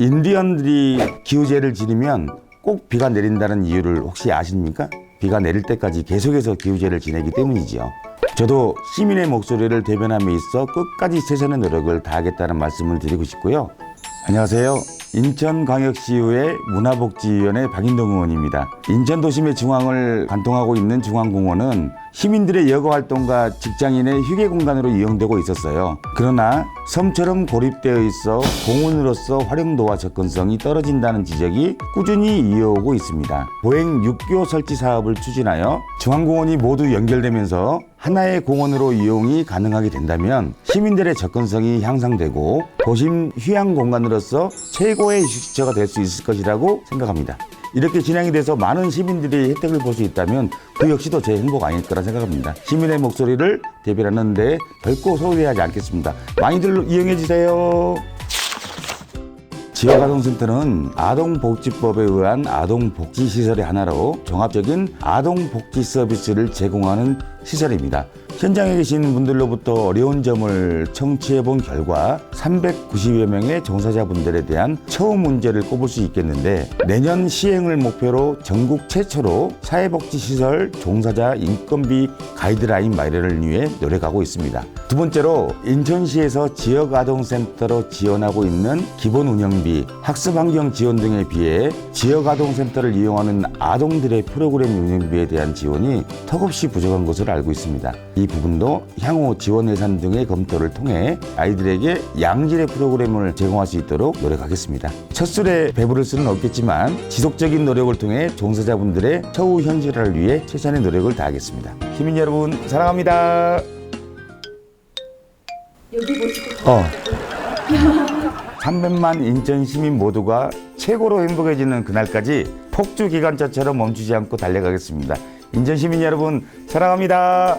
인디언들이 기후제를 지니면 꼭 비가 내린다는 이유를 혹시 아십니까? 비가 내릴 때까지 계속해서 기후제를 지내기 때문이지요. 저도 시민의 목소리를 대변함에 있어 끝까지 최선의 노력을 다하겠다는 말씀을 드리고 싶고요. 안녕하세요. 인천광역시의회 문화복지위원회 박인동 의원입니다. 인천 도심의 중앙을 관통하고 있는 중앙공원은 시민들의 여가 활동과 직장인의 휴게 공간으로 이용되고 있었어요. 그러나 섬처럼 고립되어 있어 공원으로서 활용도와 접근성이 떨어진다는 지적이 꾸준히 이어오고 있습니다. 보행 6교 설치 사업을 추진하여 중앙공원이 모두 연결되면서 하나의 공원으로 이용이 가능하게 된다면 시민들의 접근성이 향상되고 도심 휴양 공간으로서 최고의 휴식처가 될 수 있을 것이라고 생각합니다. 이렇게 진행이 돼서 많은 시민들이 혜택을 볼 수 있다면 그 역시도 제 행복 아닐 거라 생각합니다. 시민의 목소리를 대변하는 데 결코 소홀히하지 않겠습니다. 많이들 이용해 주세요. 지역아동센터는 아동복지법에 의한 아동복지시설의 하나로 종합적인 아동복지 서비스를 제공하는 시설입니다. 현장에 계신 분들로부터 어려운 점을 청취해 본 결과 390여 명의 종사자분들에 대한 처우 문제를 꼽을 수 있겠는데 내년 시행을 목표로 전국 최초로 사회복지시설 종사자 인건비 가이드라인 마련을 위해 노력하고 있습니다. 두 번째로 인천시에서 지역아동센터로 지원하고 있는 기본 운영비, 학습환경 지원 등에 비해 지역아동센터를 이용하는 아동들의 프로그램 운영비에 대한 지원이 턱없이 부족한 것으로 알고 있습니다. 이 부분도 향후 지원 예산 등의 검토를 통해 아이들에게 양질의 프로그램을 제공할 수 있도록 노력하겠습니다. 첫 술에 배부를 수는 없겠지만 지속적인 노력을 통해 종사자분들의 처우 현실화를 위해 최선의 노력을 다하겠습니다. 시민 여러분 사랑합니다. 여기 보시고 어. 300만 인천 시민 모두가 최고로 행복해지는 그날까지 폭주 기관차처럼 멈추지 않고 달려가겠습니다. 인천 시민 여러분 사랑합니다.